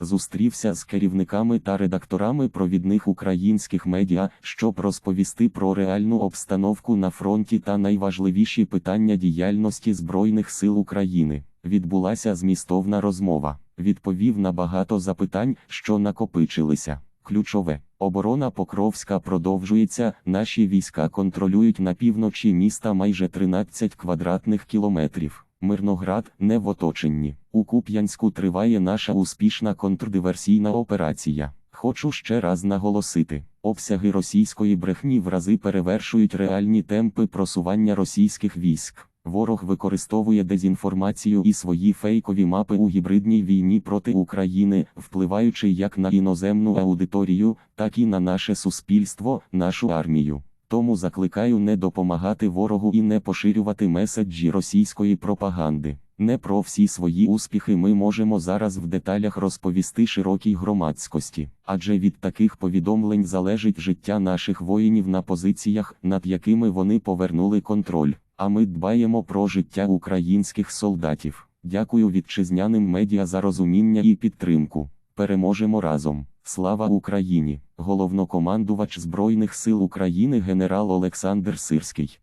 Зустрівся з керівниками та редакторами провідних українських медіа, щоб розповісти про реальну обстановку на фронті та найважливіші питання діяльності Збройних сил України. Відбулася змістовна розмова. Відповів на багато запитань, що накопичилися. Ключове оборона Покровська продовжується. Наші війська контролюють на півночі міста майже 13 квадратних кілометрів. Мирноград не в оточенні. У Куп'янську триває наша успішна контрдиверсійна операція. Хочу ще раз наголосити: обсяги російської брехні в рази перевершують реальні темпи просування російських військ. Ворог використовує дезінформацію і свої фейкові мапи у гібридній війні проти України, впливаючи як на іноземну аудиторію, так і на наше суспільство, нашу армію. Тому закликаю не допомагати ворогу і не поширювати меседжі російської пропаганди. Не про всі свої успіхи ми можемо зараз в деталях розповісти широкій громадськості, адже від таких повідомлень залежить життя наших воїнів на позиціях, над якими вони повернули контроль. А ми дбаємо про життя українських солдатів. Дякую вітчизняним медіа за розуміння і підтримку. Переможемо разом. Слава Україні! Головнокомандувач Збройних сил України генерал Олександр Сирський.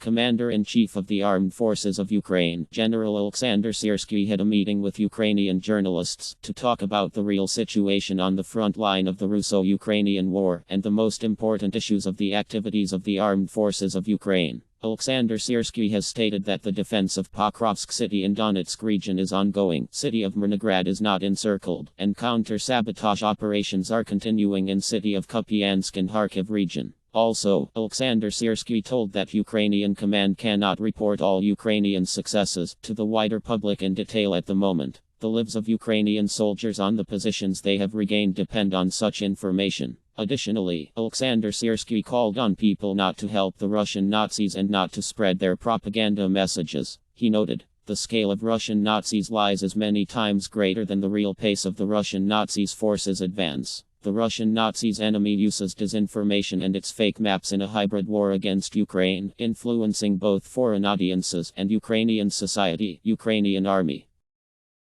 Commander-in-Chief of the Armed Forces of Ukraine, General Alexander Siersky had a meeting with Ukrainian journalists to talk about the real situation on the front line of the Russo-Ukrainian war and the most important issues of the activities of the armed forces of Ukraine. Alexander Siersky has stated that the defense of Pokrovsk city in Donetsk region is ongoing, city of Mrnograd is not encircled, and counter-sabotage operations are continuing in city of Kupiansk and Kharkiv region. Also, Alexander Siersky told that Ukrainian command cannot report all Ukrainian successes to the wider public in detail at the moment. The lives of Ukrainian soldiers on the positions they have regained depend on such information. Additionally, Alexander Siersky called on people not to help the Russian Nazis and not to spread their propaganda messages. He noted, the scale of Russian Nazis lies as many times greater than the real pace of the Russian Nazis' forces advance. The Russian Nazis' enemy uses disinformation and its fake maps in a hybrid war against Ukraine, influencing both foreign audiences and Ukrainian society, Ukrainian army.